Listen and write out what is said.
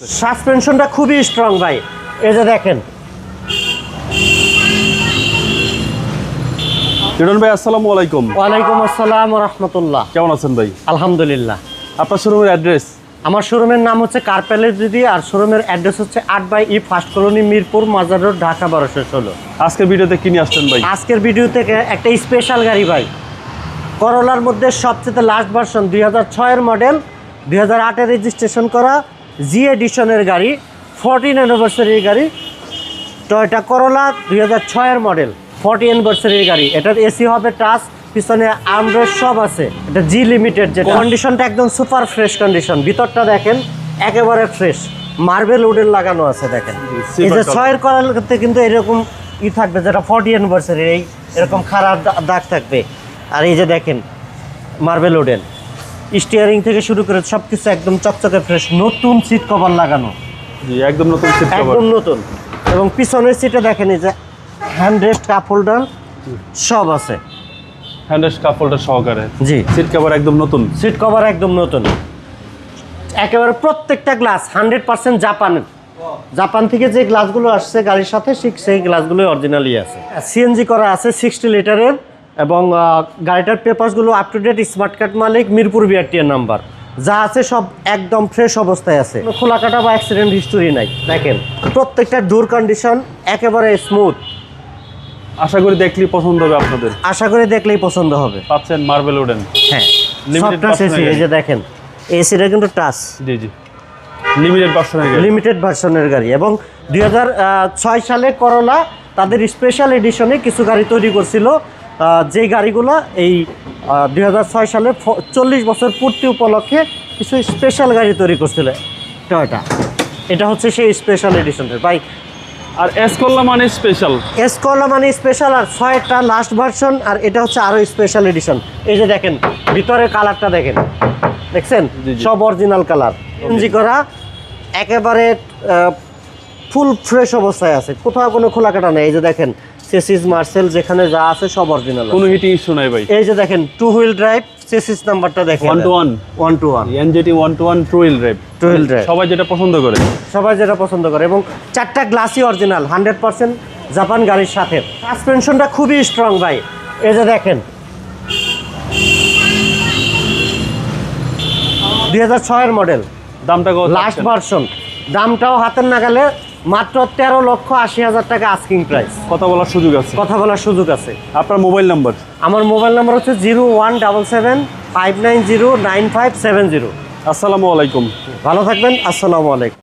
সাসপেনশনটা খুবই স্ট্রং ভাই। এই যে দেখেন। লিটন ভাই আসসালামু আলাইকুম। ওয়ালাইকুম আসসালাম রহমতুল্লাহ। কেমন আছেন ভাই? আলহামদুলিল্লাহ। আপনার শোরুমের অ্যাড্রেস? আমার শোরুমের নাম হচ্ছে কার্পেলের দিদি আর শোরুমের অ্যাড্রেস হচ্ছে আট by E first colony Mirpur Mazar road Dhaka বারোশো ষোলো। আজকের ভিডিওতে কিনে আসছেন ভাই? আজকের ভিডিও থেকে একটা স্পেশাল গাড়ি ভাই। করলার মধ্যে সবচেয়ে লাস্ট ভার্সন দুই হাজার ছয়ের মডেল দুই হাজার আটে রেজিস্ট্রেশন করা জি এডিশনের গাড়ি ফোরটিন অ্যানিভার্সারির গাড়ি টয়টা করলা দুই হাজার ছয়ের মডেল ফোরটি অ্যানিভার্সারির গাড়ি। এটার এসি হবে টাচ পিছনে আমরের সব আছে। এটা জি লিমিটেড যে কন্ডিশনটা একদম সুপার ফ্রেশ কন্ডিশন ভিতরটা দেখেন একেবারে ফ্রেশ মার্বেল উডেন লাগানো আছে দেখেন। এই যে ছয়ের ছয়ের করাতে কিন্তু এরকম ই থাকবে যেটা ফর্টি অ্যানিভার্সারি এই এরকম খারাপ দাগ থাকবে। আর এই যে দেখেন মার্বেল উডেন স্টিয়ারিং থেকে শুরু করে সব কিছু একদম চকচকে ফ্রেশ নতুন সিট কভার লাগানো। জি একদম নতুন সিট কভার একদম নতুন। এবং পিছনের সিটে দেখেন এই যে হ্যান্ড রেস্ট কাপ হোল্ডার সব আছে। হ্যান্ডেস কাপ হোল্ডার সহকারে। জি। সিট কভার একদম নতুন। সিট কভার একদম নতুন। একেবারে প্রত্যেকটা গ্লাস হান্ড্রেড পার্সেন্ট জাপানের জাপান থেকে যে গ্লাসগুলো আসছে গাড়ির সাথে ঠিক সেই গ্লাসগুলো অরিজিনালি আছে। সিএনজি করা আছে সিক্সটি লিটারের এবং গাড়িটার পেপারসগুলো up to date smart card মালিক মিরপুর বিআরটিএর নাম্বার যা আছে সব একদম ফ্রেশ অবস্থায় আছে। খোলা কাটা বা অ্যাক্সিডেন্ট হিস্টোরি নাই। দেখেন প্রত্যেকটা ডোর কন্ডিশন একেবারে স্মুথ আশা করি দেখলেই পছন্দ হবে আপনাদের। আশা করি দেখলেই পছন্দ হবে। পাচ্ছেন মার্বেল উডেন হ্যাঁ টাচ এসি এই যে দেখেন এসিটা কিন্তু টাচ জি জি। লিমিটেড পার্সনের গাড়ি লিমিটেড ভার্সনের গাড়ি এবং দুই ছয় সালে করলা তাদের স্পেশাল এডিশনে কিছু গাড়ি তৈরি করছিল। যে গাড়িগুলো এই দুই ছয় সালে চল্লিশ বছর পূর্তি উপলক্ষে কিছু স্পেশাল গাড়ি তৈরি করছিল টয়টা এটা হচ্ছে সেই স্পেশাল এডিশনের ভাই আর এস করলা মানে স্পেশাল এস এসকলা মানে স্পেশাল আর ছয়টা লাস্ট ভার্সন আর এটা হচ্ছে আরও স্পেশাল এডিশন এই যে দেখেন ভিতরের কালারটা দেখেন। দেখছেন। সব অরিজিনাল কালার এনজি করা একেবারে ফুল ফ্রেশ অবস্থায় আছে। কোথাও কোনো খোলা কাটা নেই। এই যে দেখেন সেসিস মার্সেল যেখানে যা আছে সব অরিজিনাল কোনো হিটিং ইস্যু নাই ভাই। এই যে দেখেন টু হুইল ড্রাইভ সেসিস নাম্বারটা দেখেন। One two one one two one NJT one two one two wheel drive two wheel drive সবাই যেটা পছন্দ করে। সবাই যেটা পছন্দ করে। এবং চারটা গ্লাসই অরিজিনাল হান্ড্রেড পার্সেন্ট জাপান গাড়ির সাথে। সাসপেনশনটা খুবই স্ট্রং ভাই। এই যে দেখেন। দুই হাজার ছয়ের মডেল দামটা লাস্ট ভার্সন দামটাও হাতের নাগালে মাত্র তেরো লক্ষ আশি হাজার টাকা আস্কিং প্রাইস কথা বলার সুযোগ আছে। কথা বলার সুযোগ আছে। আপনার মোবাইল নাম্বার? আমার মোবাইল নাম্বার হচ্ছে zero one double seven five nine zero nine five seven zero. আসসালামু আলাইকুম। ভালো থাকবেন আসসালামু আলাইকুম।